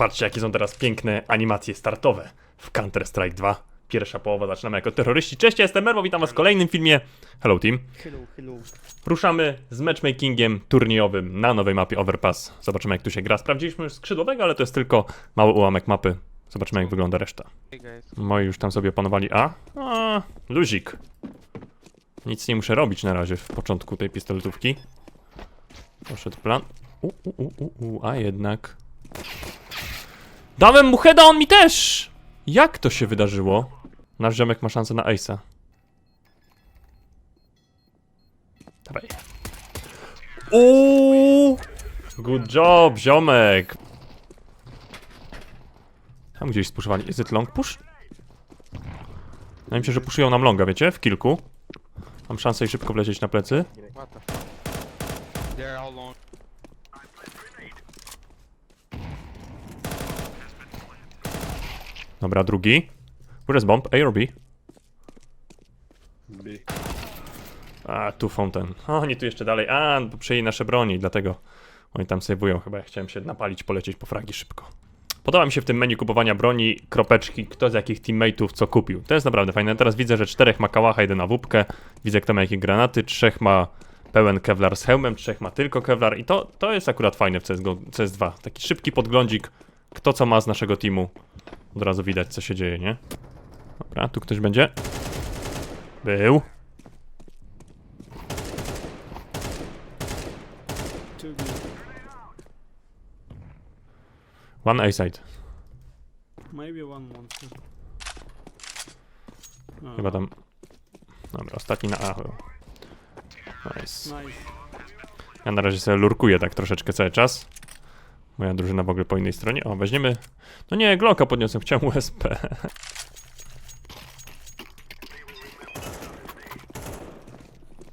Patrzcie, jakie są teraz piękne animacje startowe w Counter-Strike 2. Pierwsza połowa zaczynamy jako terroryści. Cześć, ja jestem Merwo, witam was w kolejnym filmie. Hello team. Hello, hello. Ruszamy z matchmakingiem turniejowym na nowej mapie Overpass. Zobaczymy jak tu się gra. Sprawdziliśmy już skrzydłowego, ale to jest tylko mały ułamek mapy. Zobaczymy jak wygląda reszta. Hey guys. Moi już tam sobie panowali A. A, luzik. Nic nie muszę robić na razie w początku tej pistoletówki. Poszedł plan. U, u, u, u, u, a jednak. Dałem mu heada, on mi też! Jak to się wydarzyło? Nasz ziomek ma szansę na ace'a. Dawaj. Uuu! Good job, ziomek! Tam gdzieś spuszowali. Is it long push? Wydaje mi się, że puszują nam longa, wiecie? W kilku. Mam szansę i szybko wlecieć na plecy. What the fuck? They're all long. Dobra, drugi. Where is bomb? A or B? B. A, tu fountain. O, oni tu jeszcze dalej. A, bo przyjęli nasze broni, dlatego oni tam sejwują. Chyba ja chciałem się napalić, polecieć po fragi szybko. Podoba mi się w tym menu kupowania broni kropeczki, kto z jakich teammateów co kupił. To jest naprawdę fajne. Teraz widzę, że czterech ma kałacha, jeden na wupkę. Widzę, kto ma jakie granaty. Trzech ma pełen kevlar z hełmem, trzech ma tylko kevlar. I to, to jest akurat fajne w CSGO, CS2. Taki szybki podglądzik, kto co ma z naszego teamu. Od razu widać, co się dzieje, nie? Dobra, tu ktoś będzie. Był. One A-side. Maybe one monster. No, Chyba tam. Dobra, ostatni na A. Nice. Nice. Ja na razie sobie lurkuję tak troszeczkę cały czas. Moja drużyna w ogóle po innej stronie. O, weźmiemy. No nie, Glocka podniosłem, chciałem USP.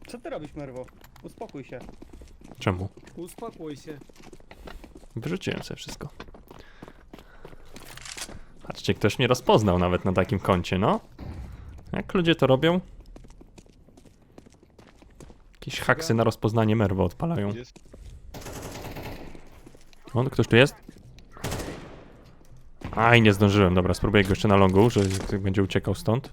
Co ty robisz, Merwo? Uspokój się. Czemu? Uspokój się. Wyrzuciłem sobie wszystko. Patrzcie, ktoś mnie rozpoznał nawet na takim koncie, no. Jak ludzie to robią? Jakieś haksy na rozpoznanie merwo odpalają. O, ktoś tu jest? Aj, nie zdążyłem. Dobra, spróbuję go jeszcze na longu, że będzie uciekał stąd.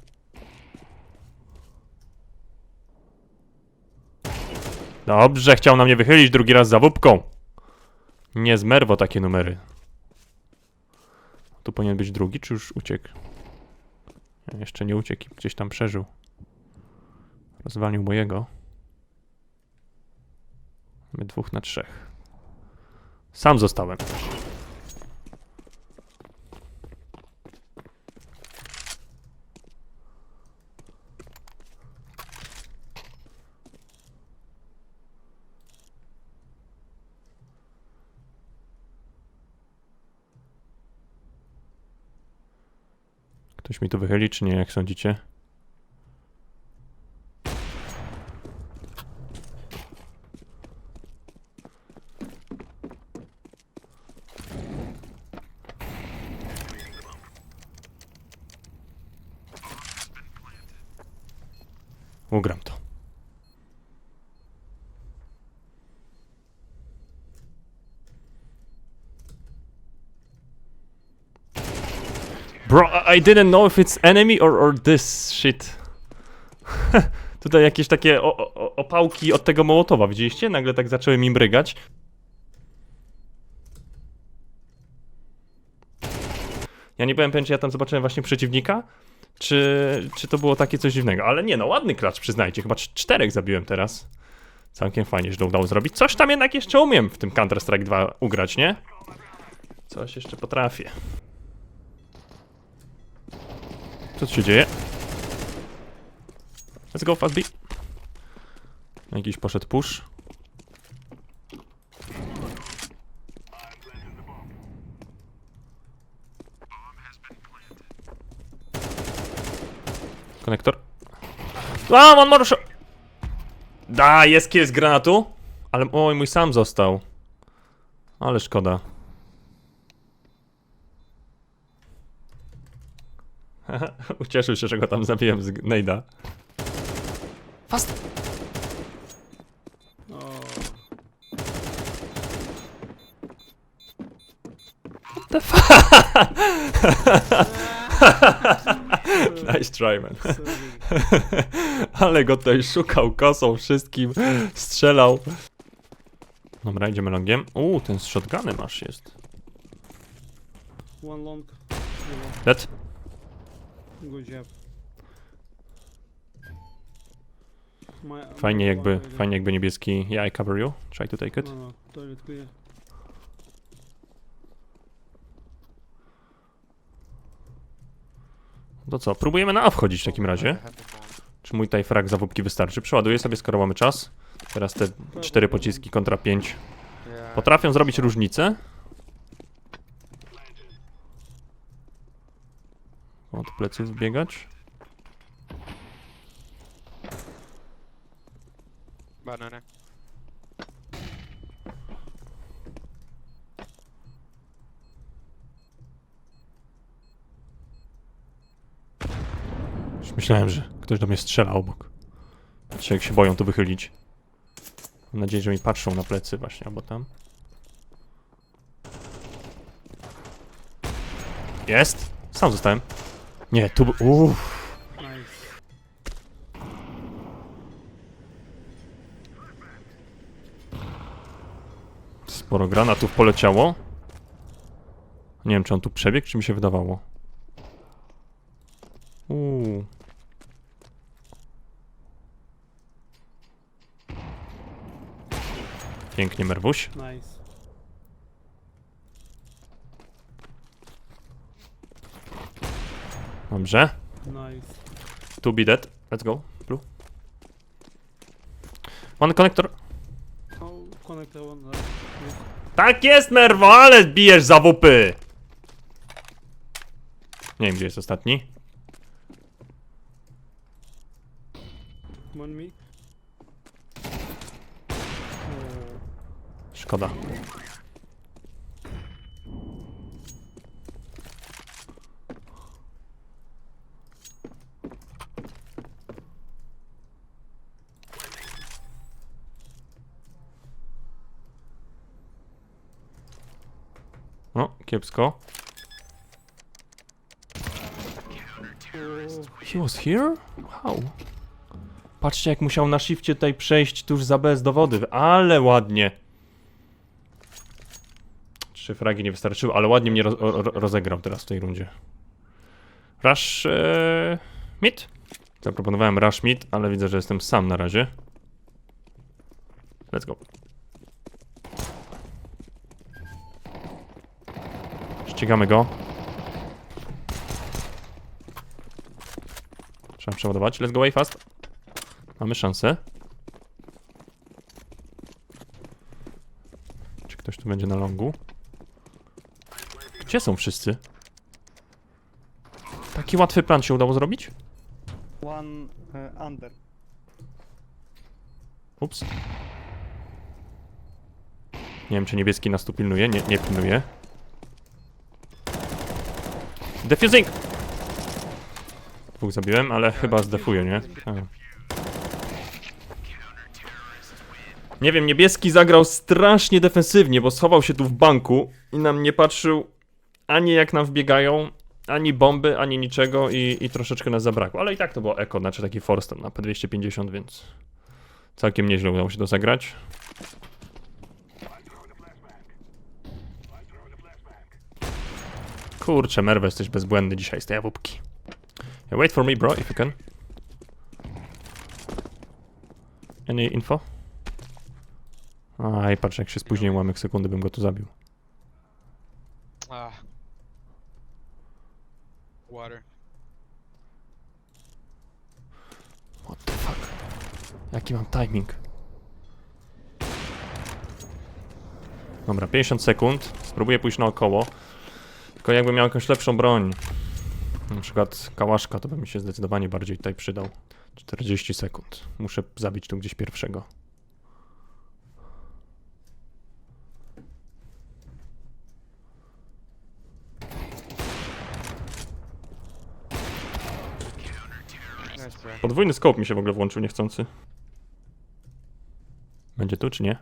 Dobrze, chciał na mnie wychylić drugi raz za wupką. Nie z Merwo takie numery. Tu powinien być drugi, czy już uciekł? Jeszcze nie uciekł, gdzieś tam przeżył. Rozwalił mojego. My dwóch na trzech. Sam zostałem. Ktoś mi tu wychyli, czy nie, jak sądzicie? Ugram to. Bro, I didn't know if it's enemy or, or this shit. Tutaj jakieś takie o, o, opałki od tego Mołotowa, widzieliście? Nagle tak zaczęły mi mrygać. Ja nie byłem pewien, czy ja tam zobaczyłem właśnie przeciwnika, czy, czy to było takie coś dziwnego. Ale nie no, ładny klacz, przyznajcie. Chyba cz- czterech zabiłem teraz. Całkiem fajnie, że to udało zrobić. Coś tam jednak jeszcze umiem w tym Counter-Strike 2 ugrać, nie? Coś jeszcze potrafię. Co tu się dzieje? Let's go, fast B. Jakiś poszedł push. Konektor. A, on może... Da, jest kill z granatu. Ale, oj, mój sam został. Ale szkoda. Ucieszył się, że go tam zabiłem z Nejda. Fast! O, the fuck? nice try, man. Ale go tutaj szukał kosą wszystkim, strzelał. Dobra, idziemy longiem. Uuu, ten z shotgunem aż jest. One long. Dead. My, Fajnie jakby, fajnie jakby niebieski. Yeah, I cover you. Try to take it. No, no, clear. To co, próbujemy na A wchodzić w takim razie. Czy mój tutaj frag zawódki wystarczy? Przeładuję sobie, skoro mamy czas. Teraz te cztery pociski kontra pięć Yeah. potrafią zrobić różnicę. Od pleców biegać. Banana. Już myślałem, że ktoś do mnie strzela obok. Patrzcie, jak się boją tu wychylić. Mam nadzieję, że mi patrzą na plecy właśnie, albo tam. Jest! Sam zostałem. Nie, tu... Uff. Nice. Sporo granatów poleciało. Nie wiem, czy on tu przebiegł, czy mi się wydawało. Uuu. Pięknie, Merwuś. Nice. Dobrze. Nice. Two be dead. Let's go. Blue. One connector. Oh, one. Right. Tak jest, Merwo, ale bijesz za wupy! Nie wiem, gdzie jest ostatni. One me. Szkoda. O, kiepsko. He was here? Wow. Patrzcie, jak musiał na shifcie tutaj przejść tuż za bez dowody, ale ładnie. Trzy fragi nie wystarczyły, ale ładnie mnie roz, ro, ro- rozegrał teraz w tej rundzie. Rush e, mid? Zaproponowałem rush mid, ale widzę, że jestem sam na razie. Let's go. Ścigamy go. Trzeba przeładować. Let's go way fast. Mamy szansę. Czy ktoś tu będzie na longu? Gdzie są wszyscy? Taki łatwy plan się udało zrobić? One uh, under. Ups. Nie wiem, czy niebieski nas tu pilnuje. Nie, nie pilnuje. Defusing! Dwóch zabiłem, ale chyba zdefuje, nie? A. Nie wiem, niebieski zagrał strasznie defensywnie, bo schował się tu w banku i nam nie patrzył ani jak nam wbiegają, ani bomby, ani niczego i, i troszeczkę nas zabrakło. Ale i tak to było eko, znaczy taki force tam na P250, więc całkiem nieźle udało się to zagrać. Kurczę, Merwe, jesteś bezbłędny dzisiaj z tej. Yeah, wait for me, bro, if you can. Any info? Aj, patrz, jak się spóźniłem łamek sekundy, bym go tu zabił. Ah. Water. What the fuck? Jaki mam timing? Dobra, 50 sekund. Spróbuję pójść naokoło. Tylko jakbym miał jakąś lepszą broń. Na przykład kałaszka, to by mi się zdecydowanie bardziej tutaj przydał. 40 sekund. Muszę zabić tu gdzieś pierwszego. Podwójny scope mi się w ogóle włączył niechcący. Będzie tu, czy nie?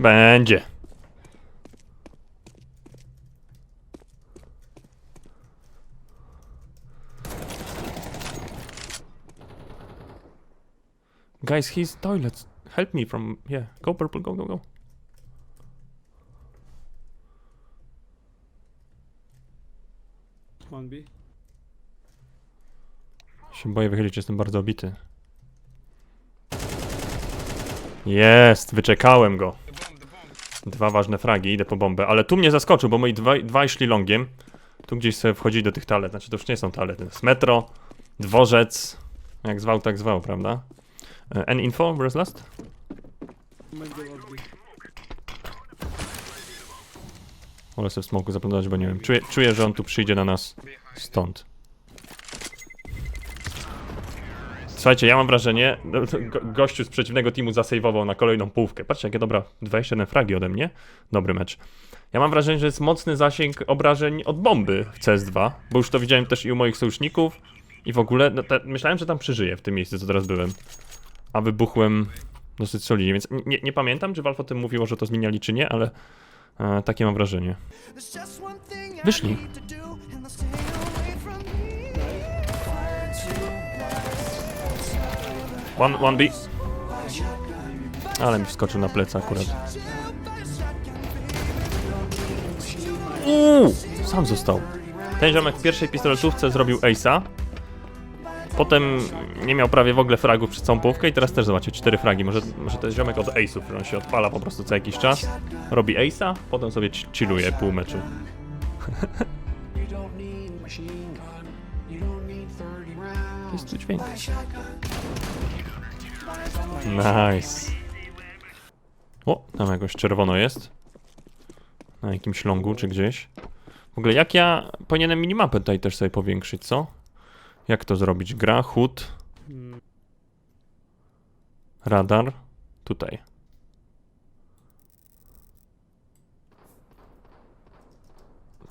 Będzie. Guys, he's toilets. Help me from... Yeah, go purple, go, go, go. One B. Się boję wychylić, jestem bardzo obity. Jest, wyczekałem go. Dwa ważne fragi, idę po bombę, ale tu mnie zaskoczył, bo moi dwaj, dwaj szli longiem. Tu gdzieś sobie wchodzili do tych talet, znaczy to już nie są talety, to jest metro, dworzec, jak zwał, tak zwał, prawda? E, N info, where's last? Wolę sobie w smoku zaplątać, bo nie wiem, czuję, czuję, że on tu przyjdzie na nas stąd. Słuchajcie, ja mam wrażenie, no, go, gościu z przeciwnego teamu zasejwował na kolejną połówkę. Patrzcie, jakie dobra, 21 fragi ode mnie. Dobry mecz. Ja mam wrażenie, że jest mocny zasięg obrażeń od bomby w CS2, bo już to widziałem też i u moich sojuszników i w ogóle, no, te, myślałem, że tam przeżyję w tym miejscu, co teraz byłem. A wybuchłem dosyć solidnie, więc nie, nie pamiętam, czy Valve o tym mówiło, że to zmieniali, czy nie, ale e, takie mam wrażenie. Wyszli. One, one B. Ale mi wskoczył na plecy akurat. Uuu, sam został. Ten ziomek w pierwszej pistoletówce zrobił ace'a. Potem nie miał prawie w ogóle fragów przez całą połówkę i teraz też zobaczcie, cztery fragi. Może, może to jest ziomek od ace'ów, który on się odpala po prostu co jakiś czas. Robi ace'a, potem sobie ch- chilluje pół meczu. Jest tu dźwięk. Nice. O, tam jakoś czerwono jest. Na jakimś longu czy gdzieś. W ogóle jak ja powinienem minimapę tutaj też sobie powiększyć, co? Jak to zrobić? Gra, HUD, radar. Tutaj.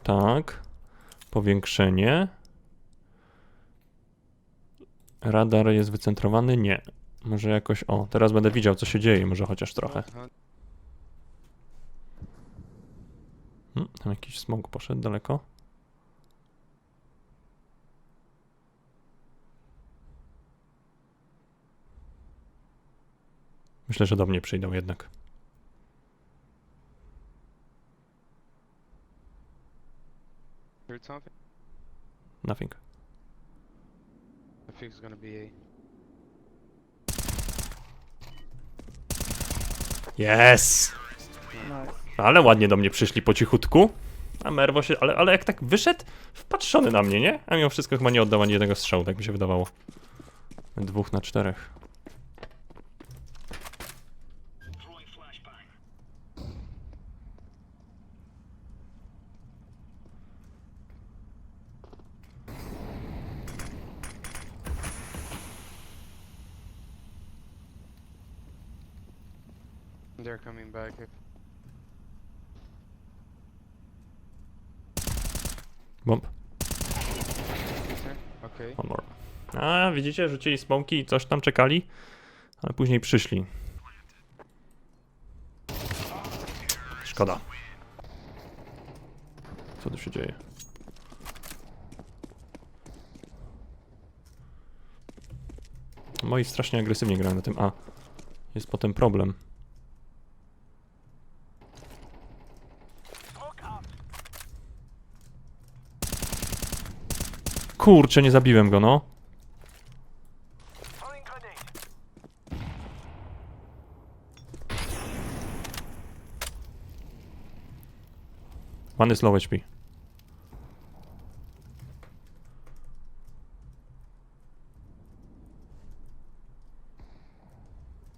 Tak. Powiększenie. Radar jest wycentrowany? Nie. Może jakoś. O, teraz będę widział, co się dzieje, może chociaż trochę. Hmm, tam jakiś smog poszedł daleko. Myślę, że do mnie przyjdą jednak. Heard something? Nothing. I think it's gonna be A. Yes! Nice. Ale ładnie do mnie przyszli po cichutku. A Merwo się, ale, ale jak tak wyszedł, wpatrzony na mnie, nie? A mimo wszystko chyba nie oddał ani jednego strzału, tak mi się wydawało. Dwóch na czterech. They're coming back. Bomb. okay. One more. A, widzicie, rzucili smoki i coś tam czekali, ale później przyszli. Szkoda. Co tu się dzieje? Moi strasznie agresywnie grają na tym A. Jest potem problem. Kurczę, nie zabiłem go, no. One is low HP.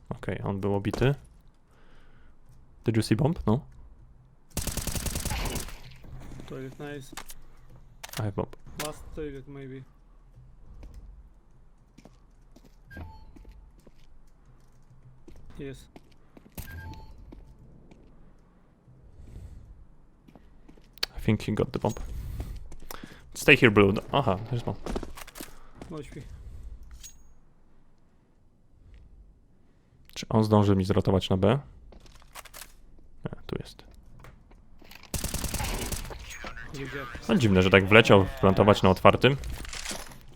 Okej, on był obity. Did you see bomb? No. toilet, nice. I have bomb. Last toilet, maybe. Yes. I think he got the bomb. Stay here, blue. Aha, there's bomb. No HP. Czy on zdąży mi zrotować na B? Nie, tu jest. No dziwne, że tak wleciał plantować na otwartym.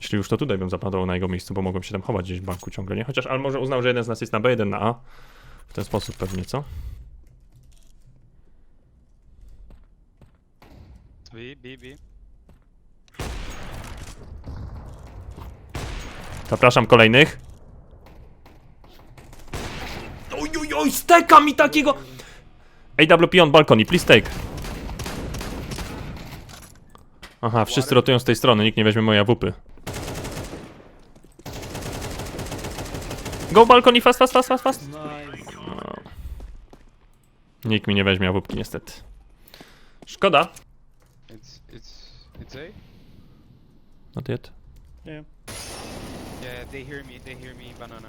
Jeśli już to tutaj bym zapadał na jego miejscu, bo mogłem się tam chować gdzieś w banku ciągle, nie? Chociaż, ale może uznał, że jeden z nas jest na B, jeden na A. W ten sposób pewnie, co? B, B, B. Zapraszam kolejnych. Oj, oj, oj, steka mi takiego! AWP on balkoni, please take. Aha, wszyscy rotują z tej strony, nikt nie weźmie mojej awupy. Go balkoni, fast, fast, fast, fast, fast. Nice. Nikt mi nie weźmie awupki, niestety. Szkoda. It's it's it's A. Not yet. Nie. Yeah, they hear me. They hear me. Banana.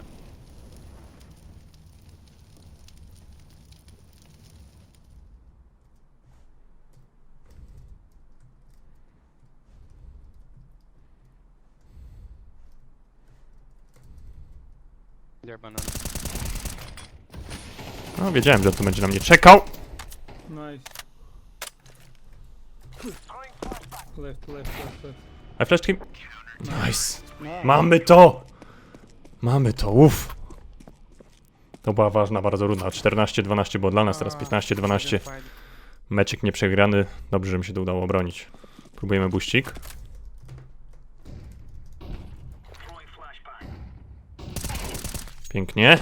No, wiedziałem, że tu będzie na mnie czekał. Nice. Left, left, left. Nice. Mamy to! Mamy to, uff. To była ważna bardzo runda. 14-12 było dla nas, teraz 15-12. Meczek nieprzegrany. Dobrze, że mi się to udało obronić. Próbujemy buścik. Pięknie.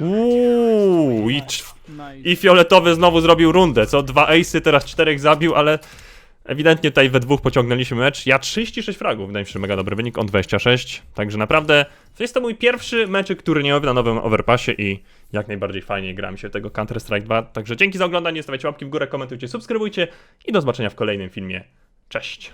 Uuu, i, i fioletowy znowu zrobił rundę, co? Dwa ace'y, teraz czterech zabił, ale ewidentnie tutaj we dwóch pociągnęliśmy mecz. Ja 36 fragów, wydaje mi się, że mega dobry wynik, on 26. Także naprawdę, to jest to mój pierwszy meczek turniejowy na nowym Overpassie i jak najbardziej fajnie gra mi się tego Counter-Strike 2. Także dzięki za oglądanie, stawiajcie łapki w górę, komentujcie, subskrybujcie i do zobaczenia w kolejnym filmie. Cześć!